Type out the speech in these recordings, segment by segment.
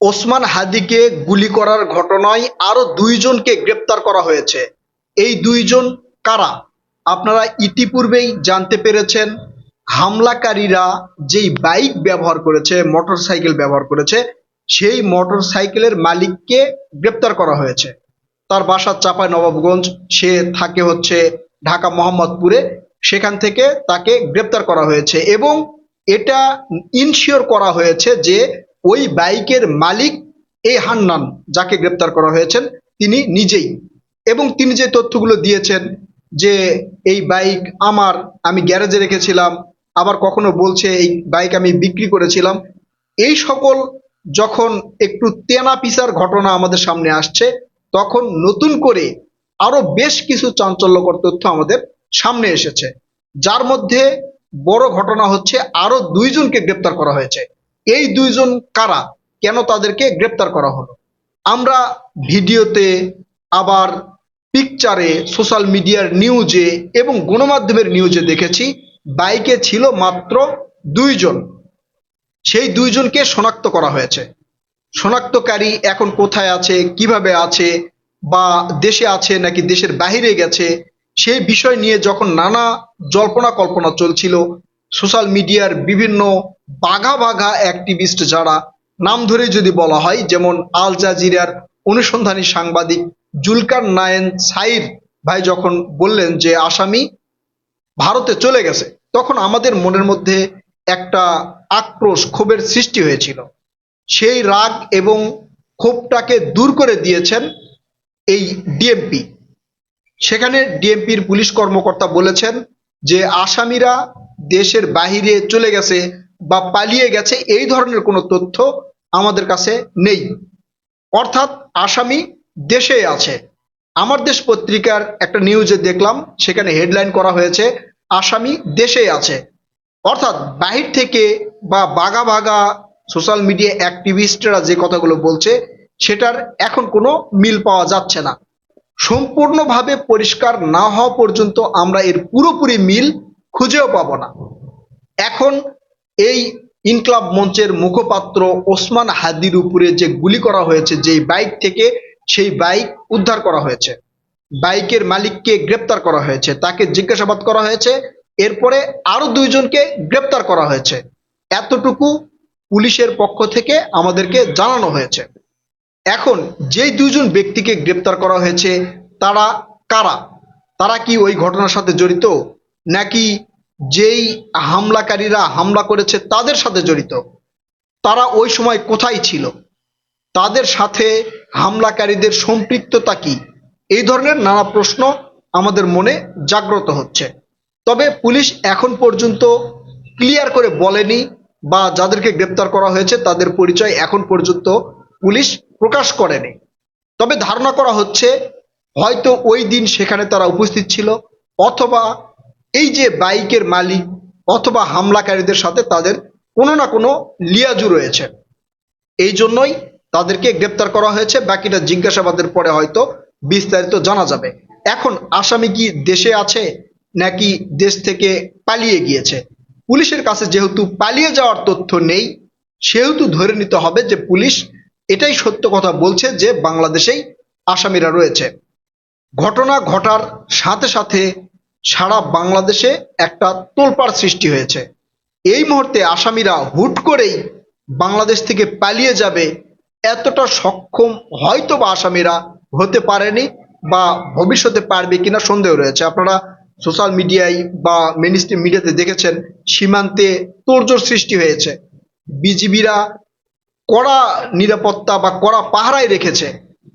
ওসমান হাদিকে গুলি করার ঘটনায় আরও দুইজনকে গ্রেপ্তার করা হয়েছে। এই দুইজন কারা? আপনারা ইতিপূর্বেই জানতে পেরেছেন, হামলাকারীরা যেই বাইক ব্যবহার করেছে, মোটরসাইকেল ব্যবহার করেছে, সেই মোটরসাইকেলের মালিককে গ্রেপ্তার করা হয়েছে। তার বাসা চাপায় নবাবগঞ্জ সে থাকে হচ্ছে ঢাকা মোহাম্মদপুরে, সেখান থেকে তাকে গ্রেপ্তার করা হয়েছে এবং এটা ইনশিওর করা হয়েছে যে ওই বাইকের মালিক এই হান্নান যাকে গ্রেপ্তার করা হয়েছেন, তিনি নিজেই। এবং তিনি যে তথ্যগুলো দিয়েছেন যে এই বাইক আমার, আমি গ্যারেজে রেখেছিলাম, আবার কখনো বলছে এই বাইক আমি বিক্রি করেছিলাম, এই সকল যখন একটু তেনা পিসার ঘটনা আমাদের সামনে আসছে, তখন নতুন করে আরও বেশ কিছু চাঞ্চল্যকর তথ্য আমাদের সামনে এসেছে। যার মধ্যে বড় ঘটনা হচ্ছে আরও দুইজনকে গ্রেপ্তার করা হয়েছে। এই দুইজন কারা? কেন তাদেরকে গ্রেপ্তার করা হলো? আমরা ভিডিওতে, আবার পিকচারে সোশ্যাল মিডিয়ার নিউজে এবং গণমাধ্যমের নিউজে দেখেছি, বাইকে ছিল মাত্র দুইজন। সেই দুইজনকে শনাক্ত করা হয়েছে। শনাক্তকারী এখন কোথায় আছে, কীভাবে আছে, বা দেশে আছে নাকি দেশের বাইরে গেছে, সেই বিষয় নিয়ে যখন নানা জল্পনা কল্পনা চলছিল সোশ্যাল মিডিয়ার বিভিন্ন বাঘা বাঘা অ্যাক্টিভিস্ট যারা, নাম ধরে যদি বলা হয়, যেমন আল জাজিরার অনুসন্ধানী সাংবাদিক জুলকার নায়েন সাইর ভাই যখন বললেন যে আসামি ভারতে চলে গেছে, তখন আমাদের মনের মধ্যে একটা আক্রোশ, ক্ষোভের সৃষ্টি হয়েছিল। সেই রাগ এবং ক্ষোভটাকে দূর করে দিয়েছেন এই ডিএমপি। সেখানে ডিএমপির পুলিশ কর্মকর্তা বলেছেন যে আসামিরা দেশের বাহিরে চলে গেছে বা পালিয়ে গেছে, এই ধরনের কোনো তথ্য আমাদের কাছে নেই। অর্থাৎ আসামি দেশে আছে। আমার দেশ পত্রিকার একটা নিউজে দেখলাম, সেখানে হেডলাইন করা হয়েছে, আসামি দেশে আছে। অর্থাৎ বাহির থেকে বা বাগা বাগা সোশ্যাল মিডিয়া অ্যাক্টিভিস্টরা যে কথাগুলো বলছে, সেটার এখন কোনো মিল পাওয়া যাচ্ছে না। সম্পূর্ণভাবে পরিষ্কার না হওয়া পর্যন্ত আমরা এর পুরোপুরি মিল খুঁজেও পাবো না। এখন এই ইনকলাব মঞ্চের মুখপাত্র ওসমান হাদির উপরে যে গুলি করা হয়েছে, যেই বাইক থেকে সেই বাইক উদ্ধার করা হয়েছে। বাইকের মালিককে গ্রেপ্তার করা হয়েছে। তাকে জিজ্ঞাসাবাদ করা হয়েছে। এরপরে আরও দুইজনকে গ্রেপ্তার করা হয়েছে। এতটুকু পুলিশের পক্ষ থেকে আমাদেরকে জানানো হয়েছে। এখন যেই দুইজন ব্যক্তিকে গ্রেপ্তার করা হয়েছে, তারা কারা? তারা কি ওই ঘটনার সাথে জড়িত? নাকি যেই হামলাকারীরা হামলা করেছে তাদের সাথে জড়িত। তারা ওই সময় কোথায় ছিল? তাদের সাথে হামলাকারীদের সম্পৃক্ততা কি? এই ধরনের নানা প্রশ্ন আমাদের মনে জাগ্রত হচ্ছে। তবে পুলিশ এখন পর্যন্ত ক্লিয়ার করে বলেনি বা যাদেরকে গ্রেপ্তার করা হয়েছে তাদের পরিচয় এখন পর্যন্ত পুলিশ প্রকাশ করেনি। তবে ধারণা করা হচ্ছে হয়তো ওই দিন সেখানে তারা উপস্থিত ছিল অথবা এই যে বাইকের মালিক অথবা হামলাকারীদের সাথে তাদের কোনো না কোনো লিয়াজু রয়েছে। এই জন্যই তাদেরকে গ্রেপ্তার করা হয়েছে। বাকিটা জিজ্ঞাসাবাদের পরে হয়তো বিস্তারিত জানা যাবে। এখন আসামি কি দেশে আছে নাকি দেশ থেকে পালিয়ে গিয়েছে? পুলিশের কাছে যেহেতু পালিয়ে যাওয়ার তথ্য নেই, সেহেতু ধরে নিতে হবে যে পুলিশ এটাই সত্য কথা বলছে যে বাংলাদেশেই আসামিরা রয়েছে। ঘটনা ঘটার সাথে সাথে সারা বাংলাদেশে একটা তোলপাড় সৃষ্টি হয়েছে। এই মুহূর্তে আসামিরা হুট করেই বাংলাদেশ থেকে পালিয়ে যাবে। এতটা সক্ষম হয়তো বা আসামিরা হতে পারেনি বা ভবিষ্যতে পারবে কিনা সন্দেহ রয়েছে। আপনারা সোশ্যাল মিডিয়ায় বা মেনস্ট্রিম মিডিয়াতে দেখেছেন সীমান্তে তোড়জোড় সৃষ্টি হয়েছে। বিজিবিরা কড়া নিরাপত্তা বা কড়া পাহারায় রেখেছে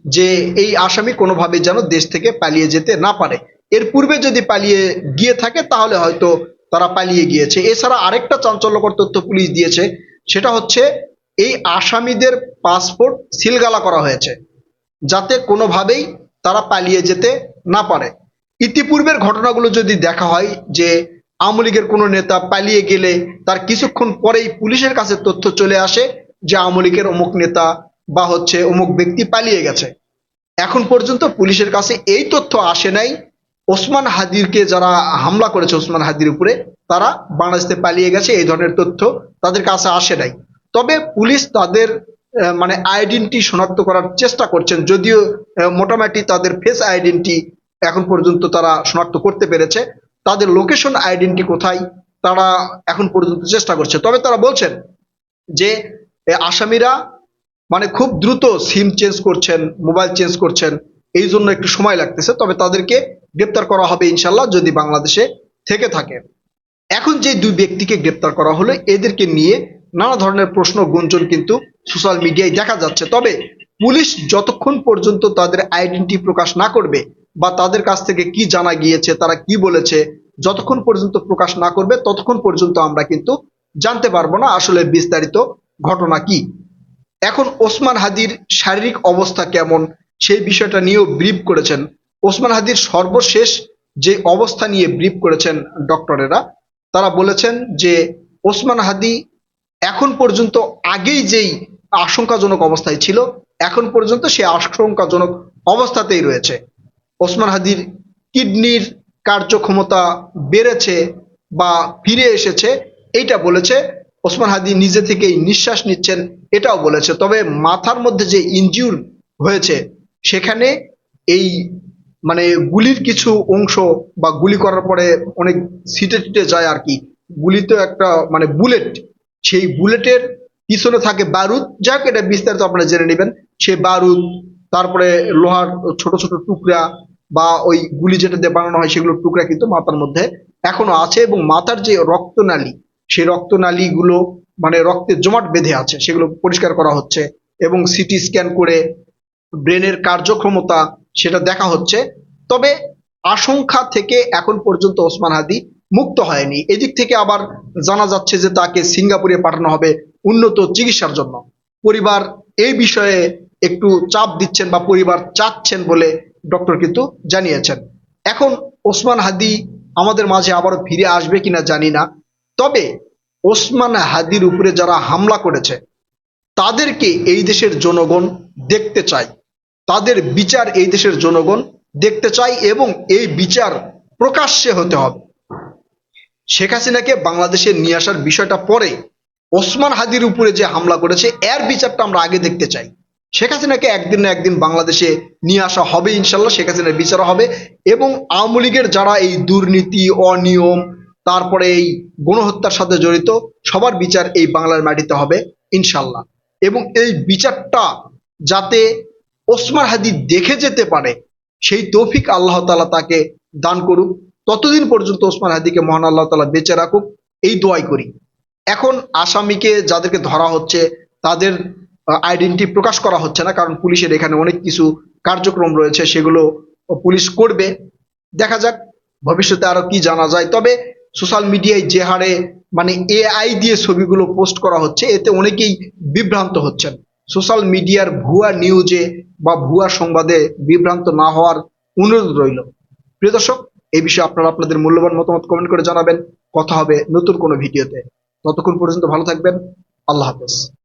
যে এই আসামি কোনোভাবে যেন দেশ থেকে পালিয়ে যেতে না পারে। এর পূর্বে যদি পালিয়ে গিয়ে থাকে, তাহলে হয়তো তারা পালিয়ে গিয়েছে। এছাড়া আরেকটা চাঞ্চল্যকর তথ্য পুলিশ দিয়েছে, সেটা হচ্ছে এই আসামিদের পাসপোর্ট সিলগালা করা হয়েছে, যাতে কোনোভাবেই তারা পালিয়ে যেতে না পারে। ইতিপূর্বের ঘটনাগুলো যদি দেখা হয় যে আওয়ামী লীগের কোনো নেতা পালিয়ে গেলে তার কিছুক্ষণ পরেই পুলিশের কাছে তথ্য চলে আসে যে আওয়ামী লীগের অমুক নেতা বা হচ্ছে অমুক ব্যক্তি পালিয়ে গেছে। এখন পর্যন্ত পুলিশের কাছে এই তথ্য আসে নাই। ওসমান হাদিরকে যারা হামলা করেছে ওসমান হাদির উপরে, তারা বাংলাদেশে পালিয়ে গেছে, এই ধরনের তথ্য তাদের কাছে আসে নাই। তবে পুলিশ তাদের মানে আইডেন্টি শনাক্ত করার চেষ্টা করছেন, যদিও মোটামুটি তাদের ফেস আইডেন্টি এখন পর্যন্ত তারা শনাক্ত করতে পেরেছে। তাদের লোকেশন আইডেন্টি কোথায়, তারা এখন পর্যন্ত চেষ্টা করছে। তবে তারা বলছেন যে আসামিরা মানে খুব দ্রুত সিম চেঞ্জ করছেন, মোবাইল চেঞ্জ করছেন, এই জন্য একটু সময় লাগতেছে। তবে তাদেরকে গ্রেপ্তার করা হবে ইনশাল্লাহ যদি বাংলাদেশে থেকে থাকে। এখন যে দুই ব্যক্তিকে গ্রেপ্তার করা হলো, এদেরকে নিয়ে নানা ধরনের প্রশ্ন, গুঞ্জন কিন্তু সোশ্যাল মিডিয়ায় দেখা যাচ্ছে। তবে পুলিশ যতক্ষণ পর্যন্ত তাদের আইডেন্টি প্রকাশ না করবে বা তাদের কাছ থেকে কি জানা গিয়েছে, তারা কি বলেছে, যতক্ষণ পর্যন্ত প্রকাশ না করবে, ততক্ষণ পর্যন্ত আমরা কিন্তু জানতে পারব না আসলে বিস্তারিত ঘটনা কি। এখন ওসমান হাদির শারীরিক অবস্থা কেমন, সেই বিষয়টা নিয়েও ব্রিফ করেছেন ওসমান হাদির সর্বশেষ যে অবস্থা নিয়ে ব্রিফ করেছেন ডক্টরেরা, তারা বলেছেন যে ওসমান হাদি এখন পর্যন্ত আগেই যেই আশঙ্কাজনক অবস্থায় ছিল, এখন পর্যন্ত সে আশঙ্কাজনক অবস্থাতেই রয়েছে। ওসমান হাদির কিডনির কার্যক্ষমতা বেড়েছে বা ফিরে এসেছে, এইটা বলেছে। ওসমান হাদি নিজে থেকেই নিঃশ্বাস নিচ্ছেন, এটাও বলেছে। তবে মাথার মধ্যে যে ইনজিউর হয়েছে, সেখানে এই মানে গুলির কিছু অংশ বা গুলি করার পরে অনেক সিটে টিটে যায় আর কি। গুলি তো একটা মানে বুলেট, সেই বুলেটের পিছনে থাকে বারুদ। যাক এটা বিস্তারিত আপনারা জেনে নেবেন। সে বারুদ, তারপরে লোহার ছোট ছোট টুকরা বা ওই গুলি যেটা দিয়ে বানানো হয় সেগুলোর টুকরা কিন্তু মাথার মধ্যে এখনও আছে এবং মাথার যে রক্তনালী, সেই রক্তনালীগুলো মানে রক্তের জমাট বেঁধে আছে, সেগুলো পরিষ্কার করা হচ্ছে এবং সিটি স্ক্যান করে ব্রেনের কার্যক্ষমতা সেটা দেখা হচ্ছে। তবে আশঙ্কা থেকে এখন পর্যন্ত ওসমান হাদি মুক্ত হয়নি। এদিক থেকে আবার জানা যাচ্ছে যে তাকে সিঙ্গাপুরে পাঠানো হবে উন্নত চিকিৎসার জন্য। পরিবার এই বিষয়ে একটু চাপ দিচ্ছেন বা পরিবার চাচ্ছেন বলে ডক্টর কিন্তু জানিয়েছেন। এখন ওসমান হাদি আমাদের মাঝে আবারও ফিরে আসবে কিনা জানি না। তবে ওসমান হাদির উপরে যারা হামলা করেছে, তাদেরকে এই দেশের জনগণ দেখতে চায়। তাদের বিচার এই দেশের জনগণ দেখতে চাই এবং এই বিচার প্রকাশ্যে হতে হবে। শেখ হাসিনাকে বাংলাদেশে নিয়ে আসার বিষয়টা পরে ওসমান হাদির উপরে যে হামলা করেছে, এর বিচারটা আমরা আগে দেখতে চাই। শেখ হাসিনাকে একদিন না একদিন বাংলাদেশে নিয়ে আসা হবে ইনশাল্লাহ, শেখ হাসিনার বিচার হবে এবং আওয়ামী লীগের যারা এই দুর্নীতি, অনিয়ম, তারপরে এই গণহত্যার সাথে জড়িত, সবার বিচার এই বাংলার মাটিতে হবে ইনশাল্লাহ। এবং এই বিচারটা যাতে ওসমান হাদি দেখে যেতে পারে, সেই তৌফিক আল্লাহ তালা তাকে দান করুক। ততদিন পর্যন্ত ওসমান হাদিকে মহান আল্লাহ তালা বেঁচে রাখুক, এই দোয়াই করি। এখন আসামিকে যাদেরকে ধরা হচ্ছে, তাদের আইডেন্টি প্রকাশ করা হচ্ছে না, কারণ পুলিশের এখানে অনেক কিছু কার্যক্রম রয়েছে, সেগুলো পুলিশ করবে। দেখা যাক, ভবিষ্যতে আরও কি জানা যায়। তবে সোশ্যাল মিডিয়ায় যে হারে মানে এআই দিয়ে ছবিগুলো পোস্ট করা হচ্ছে, এতে অনেকেই বিভ্রান্ত হচ্ছেন। সোশ্যাল মিডিয়ার ভুয়া নিউজে বা ভুয়া সংবাদে বিভ্রান্ত না হওয়ার অনুরোধ রইল। প্রিয় দর্শক এই বিষয়ে আপনারা আপনাদের মূল্যবান মতামত কমেন্ট করে জানাবেন। কথা হবে নতুন কোনো ভিডিওতে। ততক্ষণ পর্যন্ত ভালো থাকবেন। আল্লাহ হাফেজ।